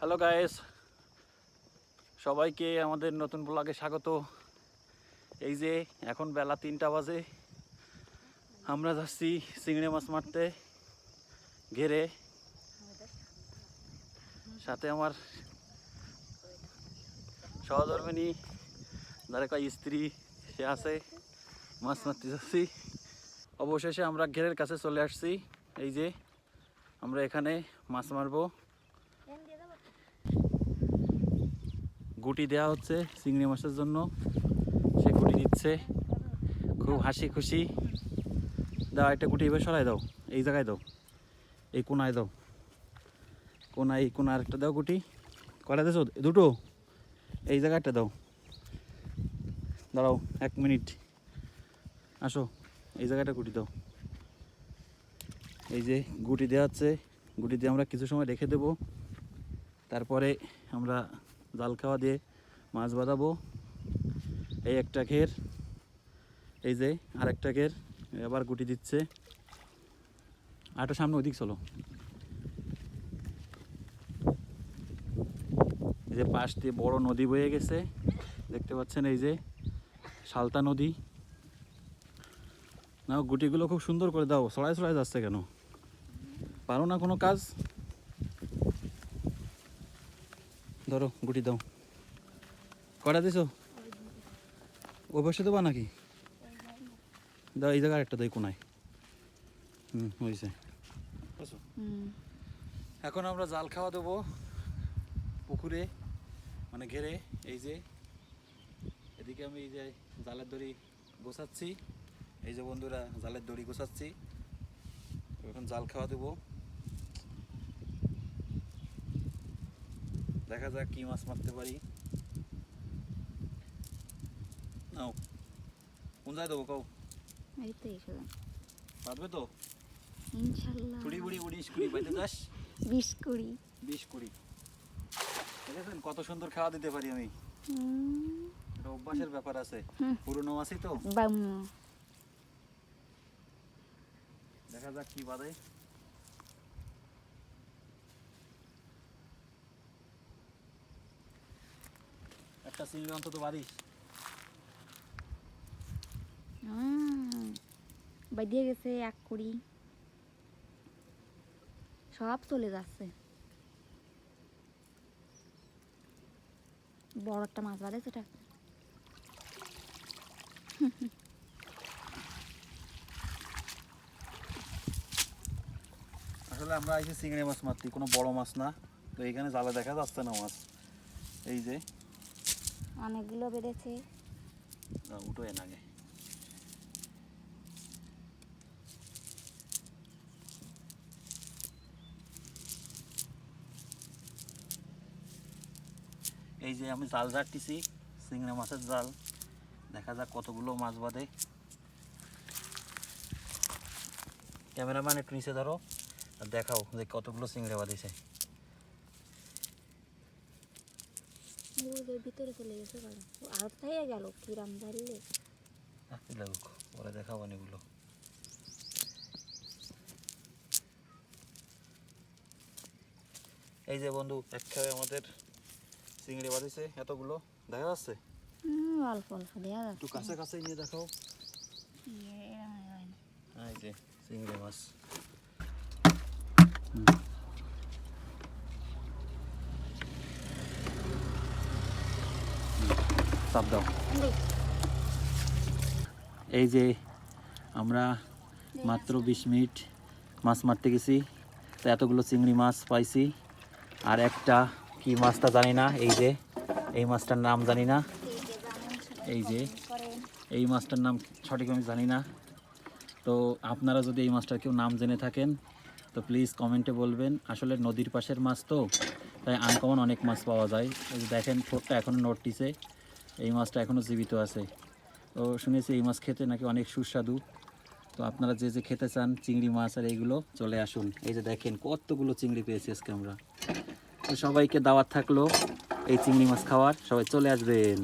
Hello guys সবাইকে আমাদের নতুন ব্লগে স্বাগত। এই যে, এখন বেলা তিনটা বাজে। আমরা যাচ্ছি চিংড়ি মাছ মারতে ঘেরে। সাথে আমার সহধর্মিনী যারা কয় স্ত্রী, সে আছে। মাছ মারতে যাচ্ছি। অবশেষে আমরা ঘেরের কাছে চলে আসছি। এই যে, আমরা এখানে মাছ মারবো। গুটি দেওয়া হচ্ছে চিংড়ি মাছের জন্য। সে গুটি দিচ্ছে। খুব হাসি খুশি। দাও, একটা গুটি এবার সরাই দাও। এই জায়গায় দাও। এই কোনায় দাও। কোনায়, এই কোনায় আরেকটা দাও গুটি। কটা দেছো দুটো? এই জায়গাটা দাও। দাঁড়াও, এক মিনিট। আসো, এই জায়গাটা গুটি দাও। এই যে গুটি দেওয়া হচ্ছে। গুটি দিয়ে আমরা কিছু সময় রেখে দেবো। তারপরে আমরা জাল খাওয়া দিয়ে মাছ বাঁধাবো। এই একটা ঘের এই যে আরেকটা ঘের আবার গুটি দিচ্ছে। আরেকটা সামনে ওদিক চলো। এই যে পাশ দিয়ে বড় নদী বয়ে গেছে, দেখতে পাচ্ছেন এই যে সালতা নদী। না গুটিগুলো খুব সুন্দর করে দাও। ছড়াই ছড়াই যাচ্ছে কেন? পারো না কোনো কাজ? ধরো গুটি দাও। কটা দিছো? ওই পাশে দেবা নাকি? দাও এই জায়গায় একটা দাই কোনায়। হুম হয়েছে এখন আমরা জাল খাওয়া দেবো পুকুরে মানে ঘেরে এই যে। এদিকে আমি এই যে জালের দড়ি গোছাচ্ছি। এই যে বন্ধুরা জালের দড়ি গোছাচ্ছি। এখন জাল খাওয়া দেবো। দেখা যাক কি মাছ মারতে পারি। নাও। কোন যায় দেবো? যান পারবে তো? ইনশাল্লাহ। কুড়ি বুড়ি উনিশ কুড়ি পাইতে যাস? বিশ কুড়ি বিশ কুড়ি দেখেছেন কত সুন্দর খাওয়া দিতে পারি আমি? অভ্যাসের ব্যাপার আছে। পুরনো মাছই তো। দেখা যাক কি বাদে একটা চিংড়ি অন্তত বাড়িস হুম, গেছে এক কুড়ি। সব চলে যাচ্ছে। বড় একটা মাছ বাঁধেছে এটা। আসলে আমরা আইছি চিংড়ি মাছ মারতে কোনো বড় মাছ না। তো এখানে জালে দেখা যাচ্ছে না মাছ। এই যে অনেকগুলো বেঁধেছে আহ, উঠো এন আগে। এই যে আমি জাল ঝাড়তেছি চিংড়ি মাছের জাল। দেখা যাক কতগুলো মাছ বাঁধে ক্যামেরাম্যান একটু নিচে ধরো দেখাও যে কতগুলো চিংড়ি বাঁধিছে ওদের ভিতরে চলে গেছে বাড়ি আর থেকে গেল কিরাম ধরলে লাগুক পরে দেখাবো এগুলো। এই যে বন্ধু এক খাবে আমাদের চিংড়ি বাঁধিছে এতগুলো। দেখা যাচ্ছে? হুম, অল্প অল্প একটু যাচ্ছে। কাছে কাছে নিয়ে দেখাও। ইয়ে, হয়। এই যে চিংড়ি মাছ। চাপ দাও। এই যে আমরা মাত্র বিশ মিনিট মাছ মারতে গেছি, তো এতগুলো চিংড়ি মাছ পাইছি। আর একটা কি মাছটা জানি না, এই যে, এই মাছটার নাম জানি না। এই যে, এই মাছটার নাম সঠিক আমি জানি না। তো আপনারা যদি এই মাছটার কেউ নাম জেনে থাকেন, তো প্লিজ কমেন্টে বলবেন। আসলে নদীর পাশের মাছ তো, তাই আনকমন অনেক মাছ পাওয়া যায়। দেখেন, ঠোঁটটা এখনও নড়তিছে। এই মাছটা এখনও জীবিত আছে। তো শুনেছি এই মাছ খেতে নাকি অনেক সুস্বাদু। তো আপনারা যে যে খেতে চান, চিংড়ি মাছ আর এইগুলো, চলে আসুন। এই যে দেখেন, কতগুলো চিংড়ি পেয়েছি আজকে আমরা। তো সবাইকে দাওয়াত থাকল এই চিংড়ি মাছ খাওয়ার। সবাই চলে আসবেন।